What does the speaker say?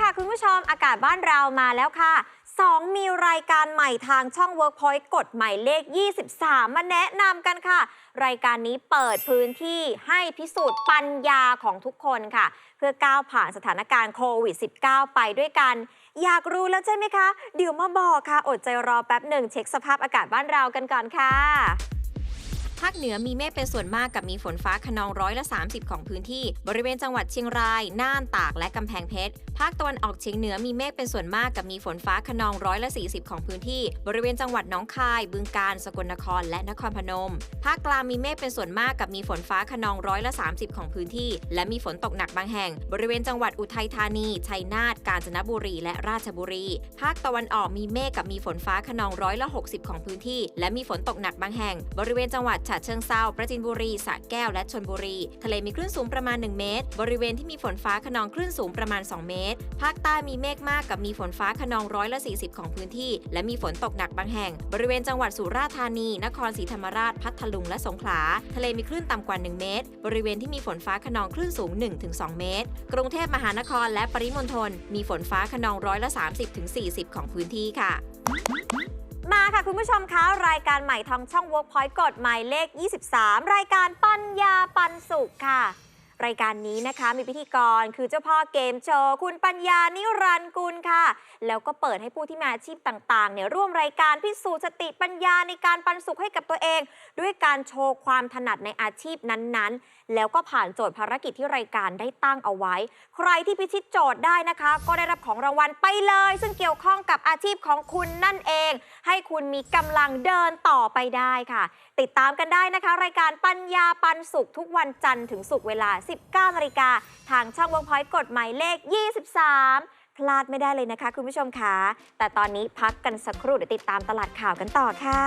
ค่ะ คุณผู้ชมอากาศบ้านเรามาแล้วค่ะ 2 มีรายการใหม่ทางช่อง Workpoint กฎหมายเลข 23 มาแนะนำกันค่ะ รายการนี้เปิดพื้นที่ให้พิสูจน์ปัญญาของทุกคนค่ะ เพื่อก้าวผ่านสถานการณ์โควิด -19 ไปด้วยกัน อยากรู้แล้วใช่ไหมคะ เดี๋ยวมาบอกค่ะ อดใจรอแป๊บหนึ่งเช็คสภาพอากาศบ้านเรากันก่อนค่ะ ภาคเหนือมีเมฆเป็นส่วนมากกับมีฝนฟ้าขนองร้อยละ 30 ของพื้นที่ บริเวณจังหวัดเชียงราย น่าน ตาก และกำแพงเพชร ภาคตะวันออกเฉียงเหนือมีเมฆเป็นส่วนมากกับมีฝนฟ้าขนองร้อยละ 40 ของพื้นที่ บริเวณจังหวัดหนองคาย บึงกาฬ สกลนคร และนครพนม ภาคกลางมีเมฆเป็นส่วนมากกับมีฝนฟ้าขนองร้อยละ 30 ของพื้นที่ และมีฝนตกหนักบางแห่ง บริเวณจังหวัดอุทัยธานี ชัยนาท กาญจนบุรี และราชบุรี ภาคตะวันออกมีเมฆกับมีฝนฟ้าขนองร้อยละ 60 ของพื้นที่ และมีฝนตกหนักบางแห่ง บริเวณจังหวัดฉะเชิงเทราประจินบุรีสระแก้วและชนบุรี ทะเลมีคลื่นสูงประมาณ 1 เมตร บริเวณที่มีฝนฟ้าขนองคลื่นสูงประมาณ 2 เมตร ภาคใต้มีเมฆมากกับมีฝนฟ้าขนองร้อยละ 40 ของพื้นที่ และมีฝนตกหนักบางแห่ง บริเวณจังหวัดสุราษฎร์ธานี นครศรีธรรมราช พัทลุงและสงขลา ทะเลมีคลื่นต่ำกว่า 1 เมตร บริเวณที่มีฝนฟ้าขนองคลื่นสูง 1-2 เมตร กรุงเทพมหานครและปริมณฑลมีฝนฟ้าขนองร้อยละ 30-40 ของพื้นที่ค่ะ มาค่ะคุณผู้ชมคะรายการใหม่ทางช่อง Workpoint กฎหมายเลข 23 รายการปัญญาปันสุขค่ะ รายการนี้นะคะ มีพิธีกรคือเจ้าพ่อเกมโชว์คุณปัญญานิรันดร์กุลค่ะ แล้วก็เปิดให้ผู้ที่มีอาชีพต่างๆเนี่ยร่วมรายการพิสูจน์สติปัญญาในการปันสุขให้กับตัวเอง ด้วยการโชว์ความถนัดในอาชีพนั้นๆ แล้วก็ผ่านโจทย์ภารกิจที่รายการได้ตั้งเอาไว้ ใครที่พิชิตโจทย์ได้นะคะ ก็ได้รับของรางวัลไปเลย ซึ่งเกี่ยวข้องกับอาชีพของคุณนั่นเอง ให้คุณมีกำลังเดินต่อไปได้ค่ะ ติดตามกันได้นะคะ รายการปัญญาปันสุขทุกวันจันทร์ถึงศุกร์เวลา19นาฬิกาทางช่องวงพอยต์กฎหมายเลข 23 พลาดไม่ได้เลยนะคะ คุณผู้ชมคะแต่ตอนนี้พักกันสักครู่เดี๋ยวติดตามตลาดข่าวกันต่อค่ะ